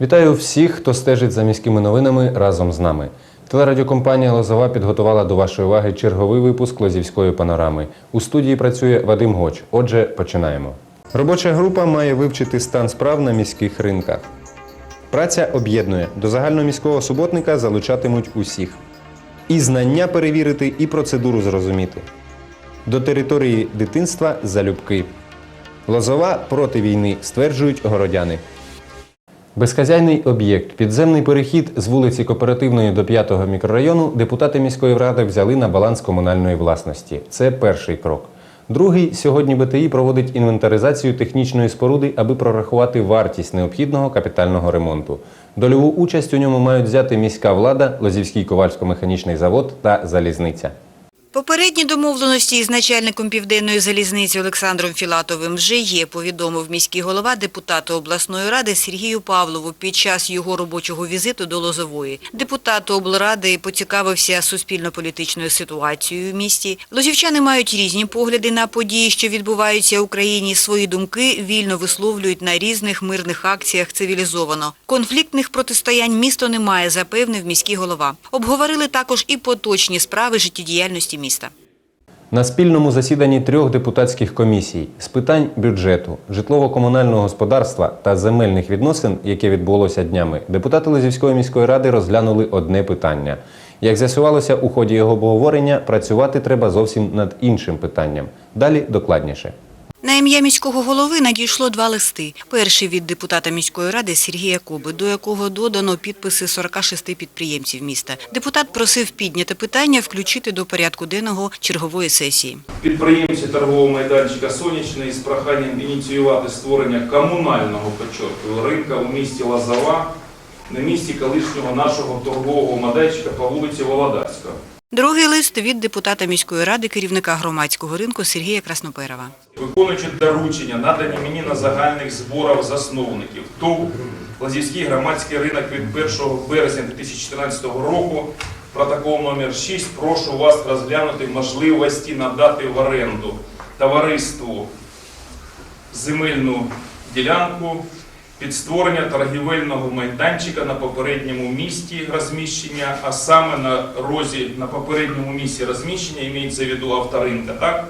Вітаю всіх, хто стежить за міськими новинами разом з нами. Телерадіокомпанія Лозова підготувала до вашої уваги черговий випуск Лозівської панорами. У студії працює Вадим Гоч. Отже, починаємо. Робоча група має вивчити стан справ на міських ринках. Праця об'єднує до загальноміського суботника залучатимуть усіх. І знання перевірити, і процедуру зрозуміти. До території дитинства залюбки. Лозова проти війни, стверджують городяни. Безхазяйний об'єкт, підземний перехід з вулиці Кооперативної до 5-го мікрорайону депутати міської ради взяли на баланс комунальної власності. Це перший крок. Другий сьогодні БТІ проводить інвентаризацію технічної споруди, аби прорахувати вартість необхідного капітального ремонту. Дольову участь у ньому мають взяти міська влада, Лозівський ковальсько-механічний завод та залізниця. Попередні домовленості із начальником Південної залізниці Олександром Філатовим вже є, повідомив міський голова депутату обласної ради Сергію Павлову під час його робочого візиту до Лозової. Депутат облради поцікавився суспільно-політичною ситуацією в місті. Лозівчани мають різні погляди на події, що відбуваються в Україні. Свої думки вільно висловлюють на різних мирних акціях цивілізовано. Конфліктних протистоянь місто не має, запевнив міський голова. Обговорили також і поточні справи життєдіяльності міста. На спільному засіданні трьох депутатських комісій з питань бюджету, житлово-комунального господарства та земельних відносин, яке відбулося днями, депутати Лозівської міської ради розглянули одне питання. Як з'ясувалося у ході його обговорення, працювати треба зовсім над іншим питанням. Далі докладніше. На ім'я міського голови надійшло два листи. Перший від депутата міської ради Сергія Коби, до якого додано підписи 46 підприємців міста. Депутат просив підняте питання включити до порядку денного чергової сесії. Підприємці торгового майданчика Сонячний з проханням ініціювати створення комунального початку ринка у місті Лазова на місці колишнього нашого торгового майданчика по вулиці Володарська. Другий лист від депутата міської ради, керівника громадського ринку Сергія Красноперова. Виконуючи доручення, надані мені на загальних зборах засновників ТОВ Лазівський громадський ринок від 1 березня 2014 року, протокол номер 6, прошу вас розглянути можливості надати в оренду товариству земельну ділянку під створення торгівельного майданчика на попередньому місці розміщення, а саме на розі на попередньому місці розміщення імеється в виду авторинка, так?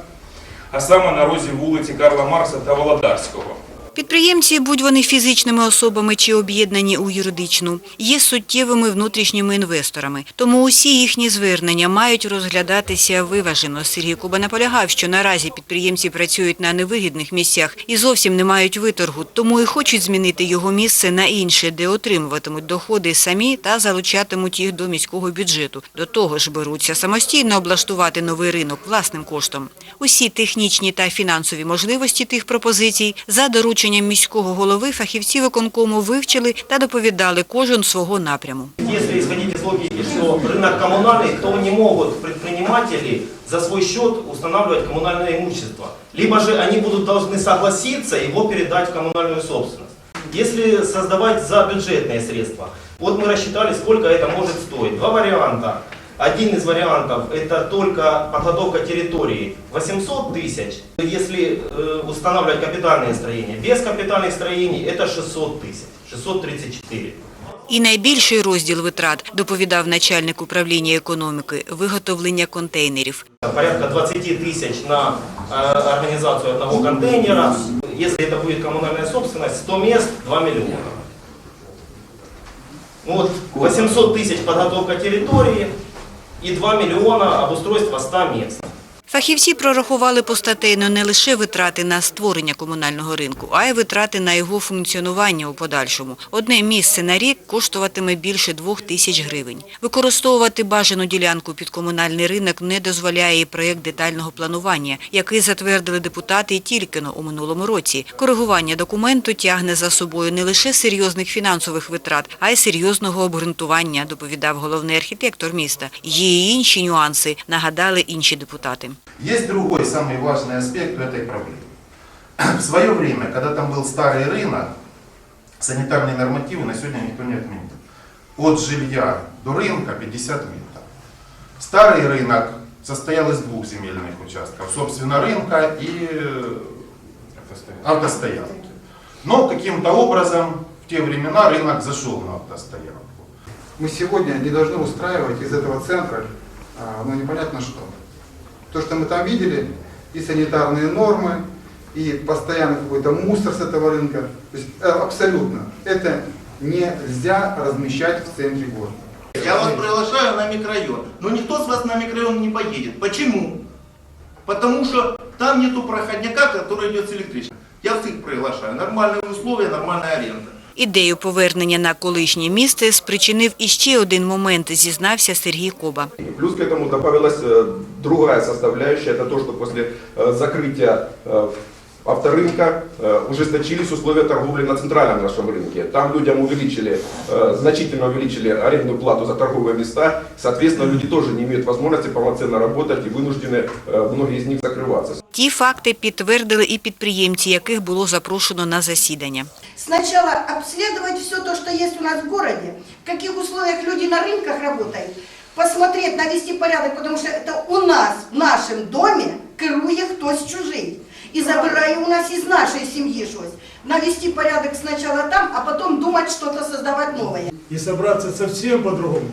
а саме на розі вулиці Карла Маркса та Володарського. Підприємці, будь вони фізичними особами чи об'єднані у юридичну, є суттєвими внутрішніми інвесторами. Тому усі їхні звернення мають розглядатися виважено. Сергій Куба наполягав, що наразі підприємці працюють на невигідних місцях і зовсім не мають виторгу, тому і хочуть змінити його місце на інше, де отримуватимуть доходи самі та залучатимуть їх до міського бюджету. До того ж беруться самостійно облаштувати новий ринок власним коштом. Усі технічні та фінансові можливості тих пропозицій за дорученням міського голови фахівці виконкому вивчили та доповідали кожен свого напряму. Если исходить из логики, что рынок коммунальный, то не могут предприниматели за свой счет устанавливать коммунальное имущество. Либо же они будут должны согласиться его передать в коммунальную собственность. Если создавать за бюджетные средства, вот мы рассчитали, сколько это может стоить. Два варианта. Один из вариантов это только подготовка территории 800 тысяч. Если э, устанавливать капитальные строения, без капитальных строений это 600 тысяч, 634. І найбільший розділ витрат, доповідав начальник управління економіки, виготовлення контейнерів. порядка 20 тысяч на э, организацию одного контейнера. Если это будет коммунальная собственность, 100 мест, 2 миллиона. Ну Вот 800 тысяч подготовка территории и 2 миллиона обустройства 100 мест. Фахівці прорахували постатейно не лише витрати на створення комунального ринку, а й витрати на його функціонування у подальшому. Одне місце на рік коштуватиме більше двох тисяч гривень. Використовувати бажану ділянку під комунальний ринок не дозволяє і проєкт детального планування, який затвердили депутати тільки но у минулому році. Коригування документу тягне за собою не лише серйозних фінансових витрат, а й серйозного обґрунтування, доповідав головний архітектор міста. Є і інші нюанси, нагадали інші депутати. Есть другой самый важный аспект у этой проблемы. В свое время, когда там был старый рынок, санитарные нормативы на сегодня никто не отменил. От жилья до рынка 50 метров. Старый рынок состоял из двух земельных участков. Собственно, рынка и э, автостоянки. Но каким-то образом в те времена рынок зашел на автостоянку. Мы сегодня не должны устраивать из этого центра, а, ну непонятно что. То, что мы там видели, и санитарные нормы, и постоянно какой-то мусор с этого рынка, то есть э, абсолютно, это нельзя размещать в центре города. Я вас приглашаю на микрорайон. Но никто с вас на микрорайон не поедет. Почему? Потому что там нету проходняка, который идет с электричеством. Я всех приглашаю. Нормальные условия, нормальная аренда. Ідею повернення на колишнє місце спричинив іще один момент, зізнався Сергій Коба. Плюс к этому добавилась э, другая составляющая, это то, что после э, закрытия э, авторынка э, ужесточились условия торговли на центральном нашем рынке. Там людям увеличили, э, значительно увеличили арендную плату за торговые места. Соответственно, люди тоже не имеют возможности полноценно работать и вынуждены э, многие из них закрываться. Ті факти підтвердили і підприємці, яких було запрошено на засідання. Сначала обследовать все то, что есть у нас в городе, в каких условиях люди на рынках работают, посмотреть, навести порядок, потому что это у нас, в нашем доме, керує хтось чужий. І забирає у нас із нашої сім'ї щось. Навести порядок сначала там, а потом думать что-то создавать новое. и собраться совсем по-другому.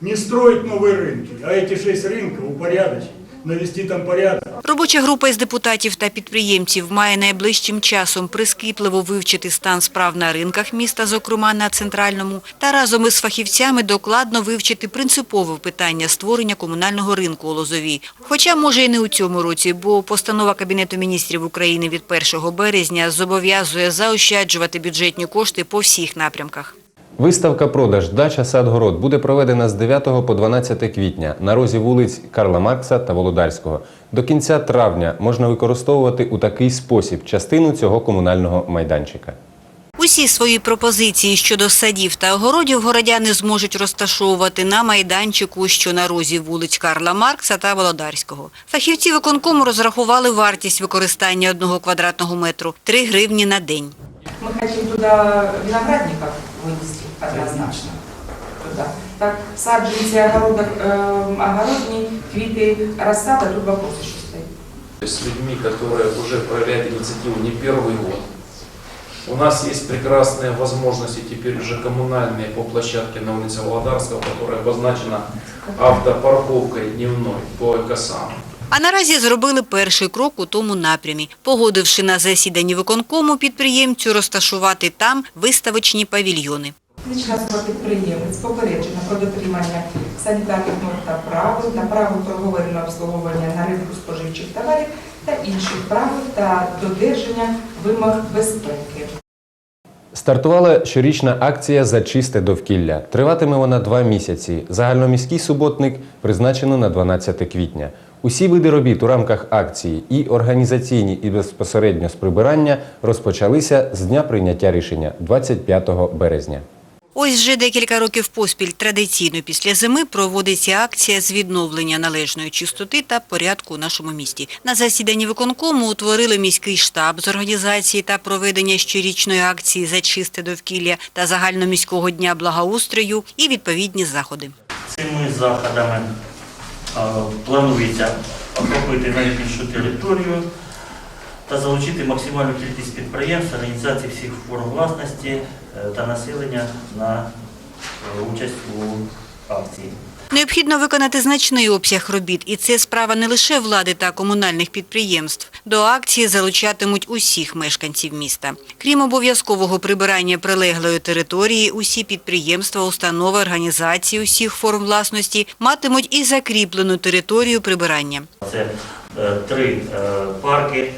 Не строить новые рынки, а эти шесть рынков упорядочить, навести там порядок. Робоча група із депутатів та підприємців має найближчим часом прискіпливо вивчити стан справ на ринках міста, зокрема на центральному, та разом із фахівцями докладно вивчити принципове питання створення комунального ринку у Лозові. Хоча, може, і не у цьому році, бо постанова Кабінету міністрів України від 1 березня зобов'язує заощаджувати бюджетні кошти по всіх напрямках. Виставка продаж Дача Садгород буде проведена з 9 по 12 квітня на розі вулиць Карла Маркса та Володарського. До кінця травня можна використовувати у такий спосіб частину цього комунального майданчика. Усі свої пропозиції щодо садів та огородів городяни зможуть розташовувати на майданчику, що на розі вулиць Карла Маркса та Володарського. Фахівці виконкому розрахували вартість використання одного квадратного метру – 3 гривні на день. Мы хотим туда виноградников вынести однозначно. Туда. Так, саджанцы, огородок, э, огородни, квиты, рассада, тут вопрос еще стоит. с людьми, которые уже проявляют инициативу не первый год. У нас есть прекрасные возможности теперь уже коммунальные по площадке на улице Володарского, которая обозначена автопарковкой дневной по экосаму. А наразі зробили перший крок у тому напрямі, погодивши на засіданні виконкому підприємцю розташувати там виставочні павільйони. Фізична підприємець попереджено про дотримання санітарних норм та правил та правил торговельного обслуговування на ринку споживчих товарів та інших правил та додержання вимог безпеки. Стартувала щорічна акція за чисте довкілля. Триватиме вона два місяці. Загальноміський суботник призначено на 12 квітня. Усі види робіт у рамках акції і організаційні, і безпосередньо з прибирання розпочалися з дня прийняття рішення 25 березня. Ось вже декілька років поспіль традиційно після зими проводиться акція з відновлення належної чистоти та порядку у нашому місті. На засіданні виконкому утворили міський штаб з організації та проведення щорічної акції за чисте довкілля та загальноміського дня благоустрою і відповідні заходи. Цими заходами е, планується охопити найбільшу територію та залучити максимальну кількість підприємств, організацій всіх форм власності та населення на е, участь у акції. Необхідно виконати значний обсяг робіт, і це справа не лише влади та комунальних підприємств. До акції залучатимуть усіх мешканців міста. Крім обов'язкового прибирання прилеглої території, усі підприємства, установи, організації усіх форм власності матимуть і закріплену територію прибирання. Це е, три е, парки,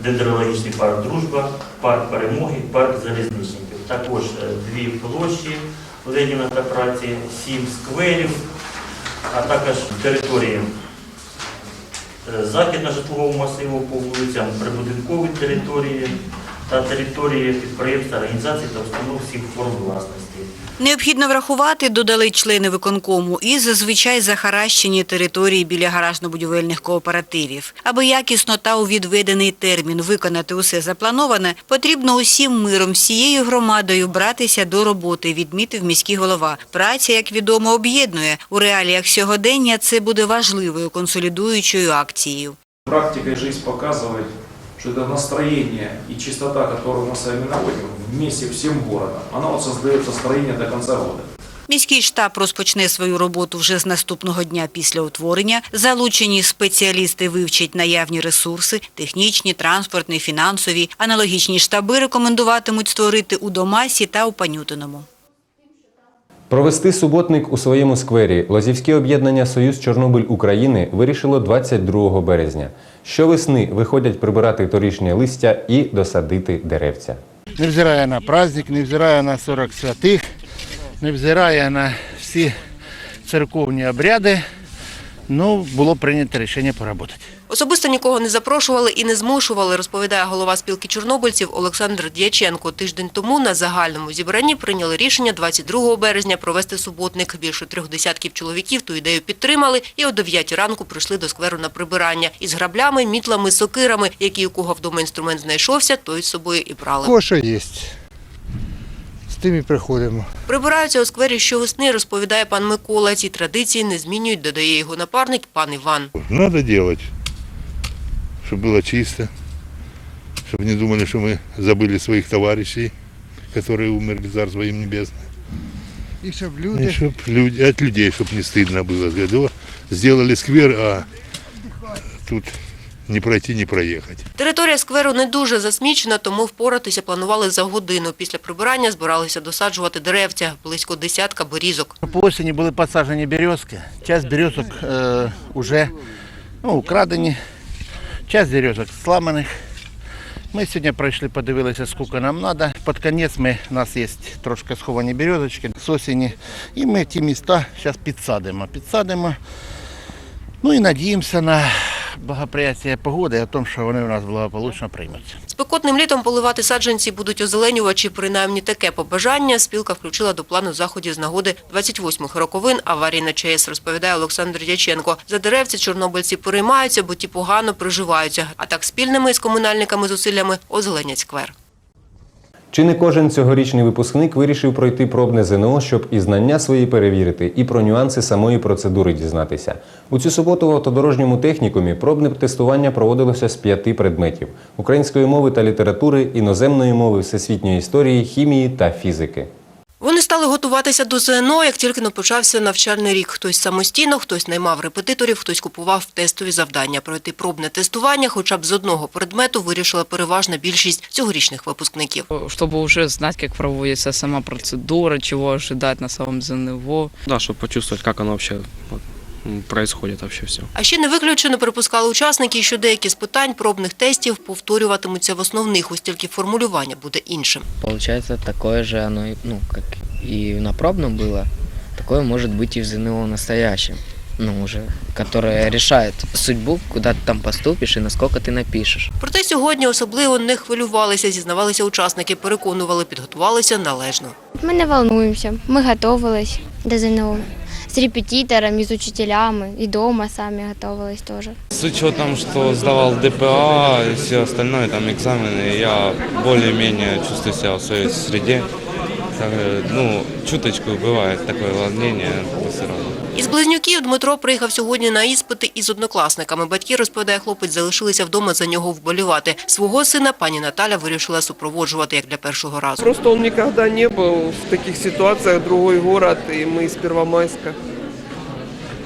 дендрологічний парк Дружба, парк перемоги, парк залізничників. Також е, дві площі Леніна та праці, сім скверів, а також території е, західно-житлового масиву по вулицям, прибудинкові території та території підприємств, організацій та установ всіх форм власності. Необхідно врахувати, додали члени виконкому, і зазвичай захаращені території біля гаражно-будівельних кооперативів. Аби якісно та у відведений термін виконати усе заплановане, потрібно усім миром, всією громадою братися до роботи, відмітив міський голова. Праця, як відомо, об'єднує. У реаліях сьогодення це буде важливою консолідуючою акцією. Практика и жизнь показывает, что это настроение и чистота, которую мы с вами наводим вместе всем городом, она вот создает настроение до конца года. Міський штаб розпочне свою роботу вже з наступного дня після утворення. Залучені спеціалісти вивчать наявні ресурси – технічні, транспортні, фінансові. Аналогічні штаби рекомендуватимуть створити у Домасі та у Панютиному. Провести суботник у своєму сквері Лозівське об'єднання Союз Чорнобиль України вирішило 22 березня. Щовесни виходять прибирати торішнє листя і досадити деревця. невзирає на праздник, невзирає на 40 святих, невзирає на всі церковні обряди, ну, було прийнято рішення поработати. Особисто нікого не запрошували і не змушували, розповідає голова спілки чорнобильців Олександр Дяченко. Тиждень тому на загальному зібранні прийняли рішення 22 березня провести суботник. Більше трьох десятків чоловіків ту ідею підтримали і о 9 ранку прийшли до скверу на прибирання. Із граблями, мітлами, сокирами, які у кого вдома інструмент знайшовся, той з собою і брали. Коша є. З тим і приходимо. Прибираються у сквері щовесни, розповідає пан Микола. Ці традиції не змінюють, додає його напарник пан Іван. Надо делать, чтобы было чисто, чтобы не думали, что мы забыли своих товарищей, которые умерли, царство им небесное. И чтобы И люди чтоб люди, от людей, чтобы не стыдно было. Говорю, Сделали сквер, а тут не пройти, не проехать. Територія скверу не дуже засмічена, тому впоратися планували за годину. Після прибирання збиралися досаджувати деревця, близько десятка берізок. По осені були посаджені березки. Часть березок е, вже ну, украдені, часть березок сламаних. Ми сьогодні пройшли, подивилися, скільки нам треба. Під кінець ми, у нас є трошки сховані березочки з осені. І ми ті міста зараз підсадимо. Підсадимо. Ну і надіємося на благоприятие погоди, о тому, що вони у нас благополучно приймуться. Спекотним літом поливати саджанці будуть озеленювачі, принаймні таке побажання. Спілка включила до плану заходів з нагоди 28-х роковин аварії на ЧАЕС, розповідає Олександр Дяченко. За деревці чорнобильці переймаються, бо ті погано приживаються. А так спільними з комунальниками зусиллями озеленять сквер. Чи не кожен цьогорічний випускник вирішив пройти пробне ЗНО, щоб і знання свої перевірити, і про нюанси самої процедури дізнатися? У цю суботу в автодорожньому технікумі пробне тестування проводилося з п'яти предметів: української мови та літератури, іноземної мови, всесвітньої історії, хімії та фізики. Вони стали готуватися до ЗНО, як тільки не почався навчальний рік. Хтось самостійно, хтось наймав репетиторів, хтось купував тестові завдання. Пройти пробне тестування хоча б з одного предмету вирішила переважна більшість цьогорічних випускників. Щоб уже знать, як проводиться сама процедура, чого ожидать на самом ЗНО. Да, щоб почувствувати, як воно м, происходит вообще все. А ще не виключено припускали учасники, що деякі з питань пробних тестів повторюватимуться в основних, ось тільки формулювання буде іншим. Получается, такое же оно, и, ну, как и на пробном было, такое может быть и в ЗНО настоящем. Ну, уже, которое решает судьбу, куда ты там поступишь и насколько ты напишешь. Проте сьогодні особливо не хвилювалися, зізнавалися учасники, переконували, підготувалися належно. Ми не волнуємося, ми готувалися до ЗНО. З репетиторами, з учителями, і вдома самі готувалися теж. С учетом, что сдавал ДПА и все остальное, там экзамены, я более-менее чувствую себя в своей среде. Так, э, ну, чуточку бывает такое волнение, но все равно. Із близнюків Дмитро приїхав сьогодні на іспити із однокласниками. Батьки, розповідає хлопець, залишилися вдома за нього вболівати. Свого сина пані Наталя вирішила супроводжувати, як для першого разу. Просто он никогда не был в таких ситуациях, другой город, и мы из Первомайска.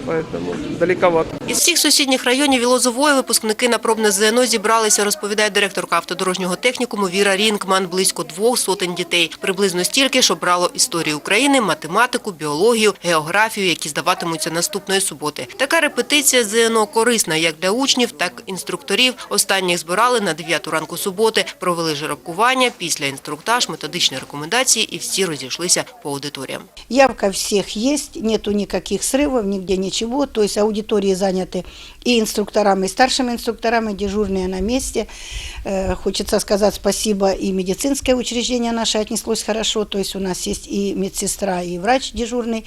Поэтому далековато. Із всіх сусідніх районів Ілозової випускники на пробне ЗНО зібралися, розповідає директорка автодорожнього технікуму Віра Рінкман. Близько двох сотень дітей. Приблизно стільки ж обрало історію України, математику, біологію, географію, які здаватимуться наступної суботи. Така репетиція ЗНО корисна як для учнів, так і інструкторів. Останніх збирали на 9 ранку суботи, провели жеребкування, після інструктаж, методичні рекомендації і всі розійшлися по аудиторіям. Явка всех есть, нету никаких срывов, нигде ничего. То есть аудитории заняты и инструкторами, и старшими инструкторами, дежурные на месте. Э, Хочется сказать спасибо и медицинское учреждение наше отнеслось хорошо. То есть у нас есть и медсестра, и врач дежурный.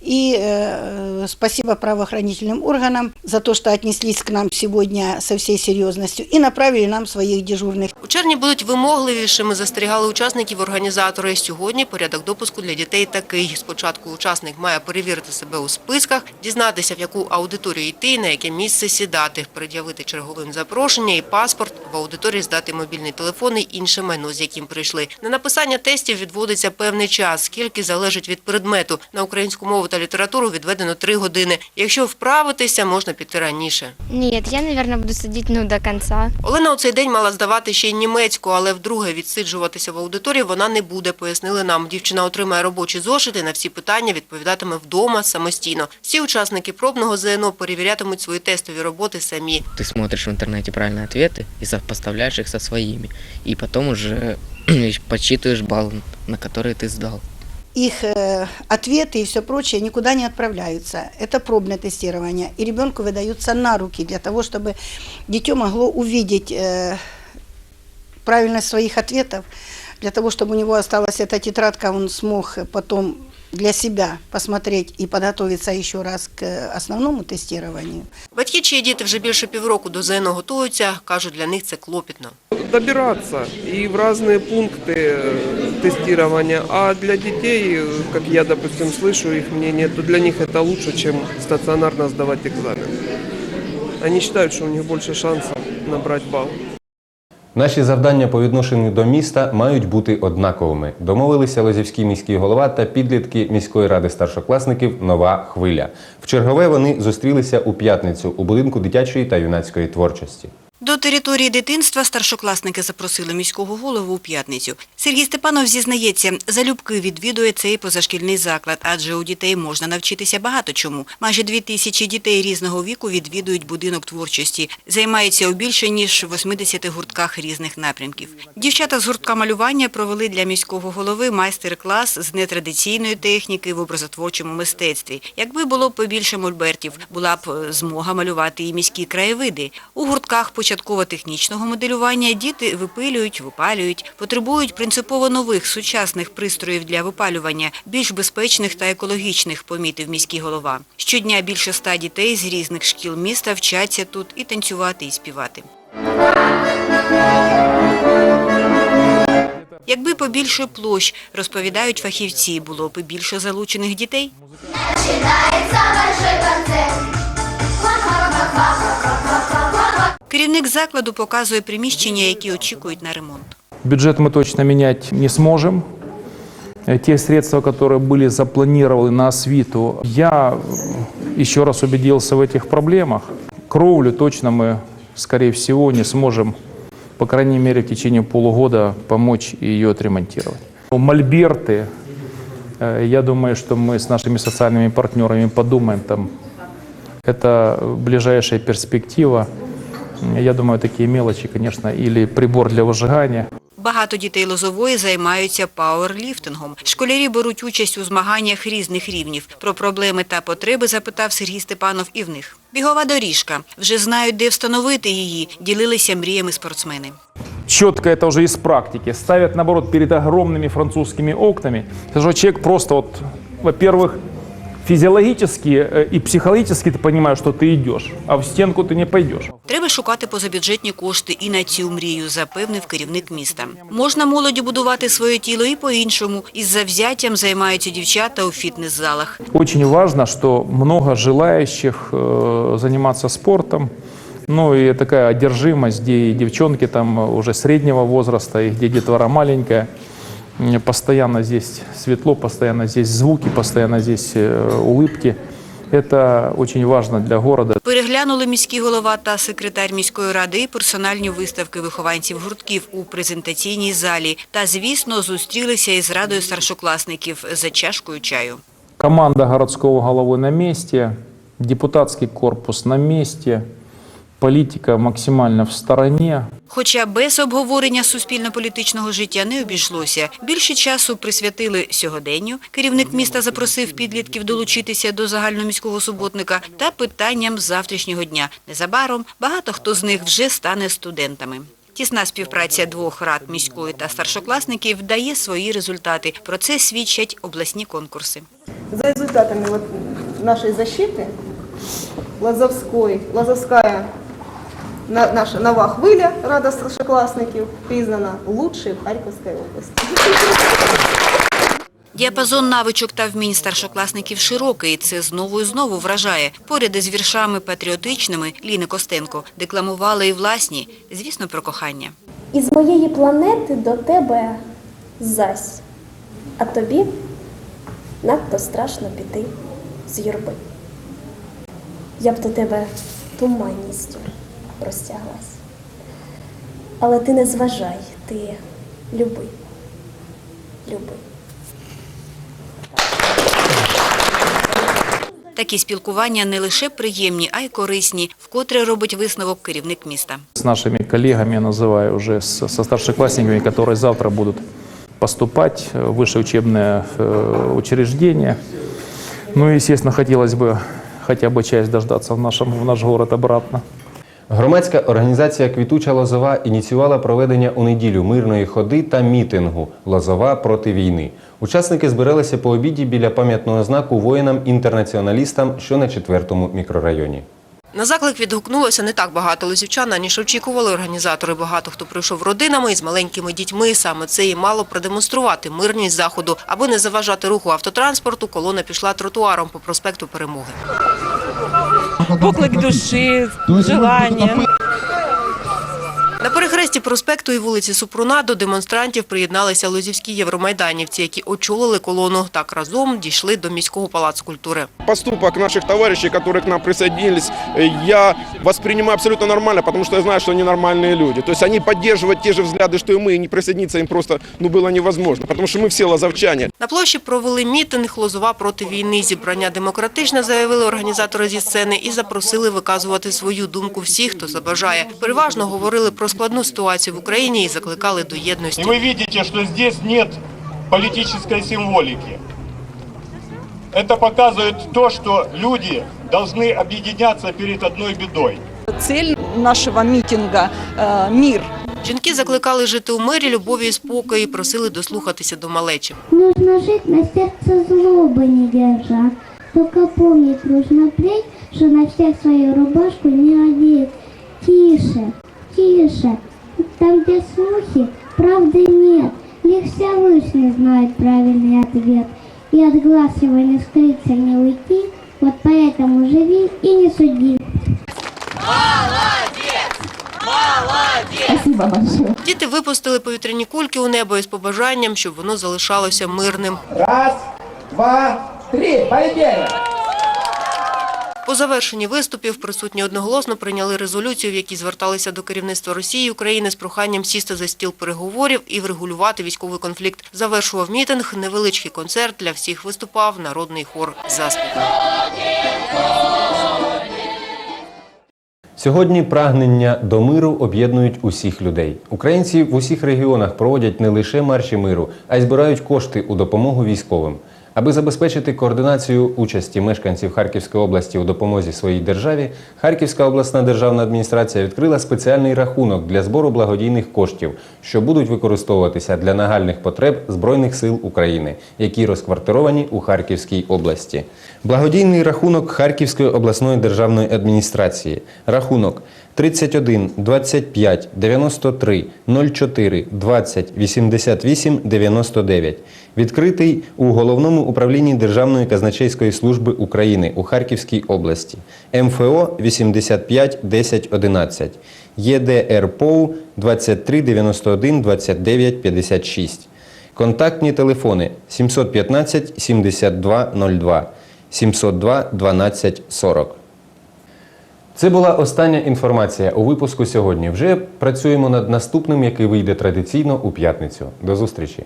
И э, спасибо правоохранительным органам за то, что отнеслись к нам сегодня со всей серьезностью и направили нам своих дежурных. У червні будуть вимогливішими, застерігали учасників організатори. Сьогодні порядок допуску для дітей такий. Спочатку учасник має перевірити себе у списках, дізнатися, в яку аудиторію йти, на яке місце сідати, пред'явити черговим запрошення і паспорт, в аудиторії здати мобільний телефон і інше майно, з яким прийшли. На написання тестів відводиться певний час, скільки залежить від предмету. На українську мову та літературу відведено три години. Якщо вправитися, можна піти раніше. Нет, я, наверное, буду сидеть ну, до конца. Олена у цей день мала здавати ще й німецьку, але вдруге відсиджуватися в аудиторії вона не буде, пояснили нам. Дівчина отримає робочі зошити, на всі питання відповідатиме вдома самостійно. Всі учасники пробного ЗНО перевірятимуть свої тестові роботи самі. Ты смотришь в интернете правильные ответы и сопоставляешь их со своими. И потом уже подсчитываешь балл, на который ты сдал. Их э, ответы и все прочее никуда не отправляются. Это пробное тестирование. И ребенку выдаются на руки для того, чтобы дитё могло увидеть э, правильность своих ответов, для того, чтобы у него осталась эта тетрадка, он смог потом для себя посмотреть и подготовиться еще раз к основному тестированию. Батьки, чиї діти вже більше півроку до ЗНО готуються, кажуть, для них це клопітно. Добираться и в разные пункты э, тестирования. А для детей, э, как я, допустим, слышу их мнение, то для них это лучше, чем стационарно сдавать экзамен. Они считают, что у них больше шансов набрать балл. Наші завдання по відношенню до міста мають бути однаковими. Домовилися Лозівський міський голова та підлітки міської ради старшокласників Нова хвиля. В чергове вони зустрілися у п'ятницю у будинку дитячої та юнацької творчості. До території дитинства старшокласники запросили міського голову у п'ятницю. Сергій Степанов зізнається, залюбки відвідує цей позашкільний заклад, адже у дітей можна навчитися багато чому. Майже дві тисячі дітей різного віку відвідують будинок творчості, займаються у більше ніж 80 гуртках різних напрямків. Дівчата з гуртка малювання провели для міського голови майстер-клас з нетрадиційної техніки в образотворчому мистецтві. Якби було побільше мольбертів, була б е, змога малювати і міські краєвиди. У гуртках початково-технічного моделювання діти випилюють, випалюють, потребують принципово нових сучасних пристроїв для випалювання, більш безпечних та екологічних, помітив міський голова. Щодня більше ста дітей з різних шкіл міста вчаться тут і танцювати, і співати. Якби побільше площ, розповідають фахівці, було б більше залучених дітей. Керівник закладу показує приміщення, які очікують на ремонт. Бюджет мы точно менять не сможем. Э, Те средства, которые были запланированы на освиту, я э, еще раз убедился в этих проблемах. Кровлю точно мы, скорее всего, не сможем, по крайней мере, в течение полугода помочь ее отремонтировать. Мольберты, э, я думаю, что мы с нашими социальными партнерами подумаем там. Это ближайшая перспектива. Я думаю, такие мелочи, конечно, или прибор для выжигания. Багато дітей Лозової займаються пауерліфтингом. Школярі беруть участь у змаганнях різних рівнів. Про проблеми та потреби запитав Сергій Степанов і в них. Бігова доріжка. Вже знають, де встановити її. Ділилися мріями спортсмени. Четко это уже из практики. Ставят, наоборот, перед огромными французскими окнами. Это же человек просто вот, во-первых, физиологически э, и психологически ты понимаешь, что ты идешь, а в стенку ты не пойдешь. Треба шукати позабюджетні кошти і на цю мрію, запевнив керівник міста. Можна молоді будувати своє тіло і по-іншому. Із завзяттям займаються дівчата у фітнес-залах. Очень важно, что много желающих э, заниматься спортом. Ну и такая одержимость, где и девчонки там уже среднего возраста, и где детвора маленькая. М, Постоянно здесь светло, постоянно здесь звуки, постоянно здесь э, улыбки. Это очень важно для города. Переглянули міський голова та секретар міської ради і персональні виставки вихованців гуртків у презентаційній залі. Та, звісно, зустрілися із радою старшокласників за чашкою чаю. Команда городского головы на месте, депутатский корпус на месте, политика максимально в стороне. Хоча без обговорення суспільно-політичного життя не обійшлося. Більше часу присвятили сьогоденню. Керівник міста запросив підлітків долучитися до загальноміського суботника та питанням завтрашнього дня. Незабаром багато хто з них вже стане студентами. Тісна співпраця двох рад міської та старшокласників дає свої результати. Про це свідчать обласні конкурси. За результатами вот нашей защиты Лазовской, Лазовская на- наша нова хвиля Рада старшокласників признана лучшей в Харьковской области. Діапазон навичок та вмінь старшокласників широкий. Це знову і знову вражає. Поряд із віршами патріотичними Ліни Костенко декламували і власні, звісно, про кохання. Із моєї планети до тебе зась, а тобі надто страшно піти з юрби. Я б до тебе туманністю простяглась. Але ти не зважай, ти люби, люби. Такі спілкування не лише приємні, а й корисні, вкотре робить висновок керівник міста. С нашими коллегами, я называю уже, с- со старшеклассниками, которые завтра будут поступать в высшее учебное э, учреждение. Ну и, естественно, хотелось бы хотя бы часть дождаться в, нашем, в наш город обратно. Громадська організація Квітуча Лозова ініціювала проведення у неділю мирної ходи та мітингу Лозова проти війни. Учасники збиралися по обіді біля пам'ятного знаку воїнам-інтернаціоналістам, що на четвертому мікрорайоні. На заклик відгукнулося не так багато лозівчан, аніж очікували організатори. Багато хто прийшов родинами із маленькими дітьми. Саме це і мало продемонструвати мирність заходу. Аби не заважати руху автотранспорту, колона пішла тротуаром по проспекту Перемоги. Поклик душі, желання. На перехресті проспекту і вулиці Супруна до демонстрантів приєдналися лозівські євромайданівці, які очолили колону. Так разом дійшли до міського палацу культури. Поступок наших товарищей, которые к нам присоединились, э, я воспринимаю абсолютно нормально, потому что я знаю, что они нормальные люди. То есть они поддерживают те же взгляды, что и мы, и не присоединиться им просто ну, было невозможно, потому что мы все лазовчане. На площі провели мітинг «Лозова проти війни». Зібрання демократичне, заявили організатори зі сцени і запросили виказувати свою думку всіх, хто забажає. Переважно говорили про складну ситуацію в Україні і закликали до єдності. И вы видите, что здесь нет политической символики. Это показывает то, что люди должны объединяться перед одной бедой. Цель нашего митинга э, – мир. Жінки закликали жити у мирі, любові і спокої, просили дослухатися до малечі. Нужно жить на сердце злобы не держа. Только помнить нужно впредь, что на всех свою рубашку не одеть. Тише, тише. Там, где слухи, правды нет. Лишь Всевышний знает правильный ответ. И от глаз его не скрыться, не уйти. Вот поэтому живи и не суди. Спасибо большое. Діти випустили повітряні кульки у небо із побажанням, щоб воно залишалося мирним. Раз, два, три, полетели! По завершенні виступів присутні одноголосно прийняли резолюцію, в якій зверталися до керівництва Росії і України з проханням сісти за стіл переговорів і врегулювати військовий конфлікт. Завершував мітинг невеличкий концерт. Для всіх виступав народний хор «Заспів». Сьогодні прагнення до миру об'єднують усіх людей. Українці в усіх регіонах проводять не лише марші миру, а й збирають кошти у допомогу військовим. Аби забезпечити координацію участі мешканців Харківської області у допомозі своїй державі, Харківська обласна державна адміністрація відкрила спеціальний рахунок для збору благодійних коштів, що будуть використовуватися для нагальних потреб Збройних сил України, які розквартировані у Харківській області. Благодійний рахунок Харківської обласної державної адміністрації. Рахунок 31 25 93 04 20 88 99. Відкритий у головному управлінні Державної казначейської служби України у Харківській області. МФО 85 10 11. ЄДРПОУ 23 91 29 56. Контактні телефони 715 72 02 702 12 40. Це була остання інформація у випуску сьогодні. Вже працюємо над наступним, який вийде традиційно у п'ятницю. До зустрічі!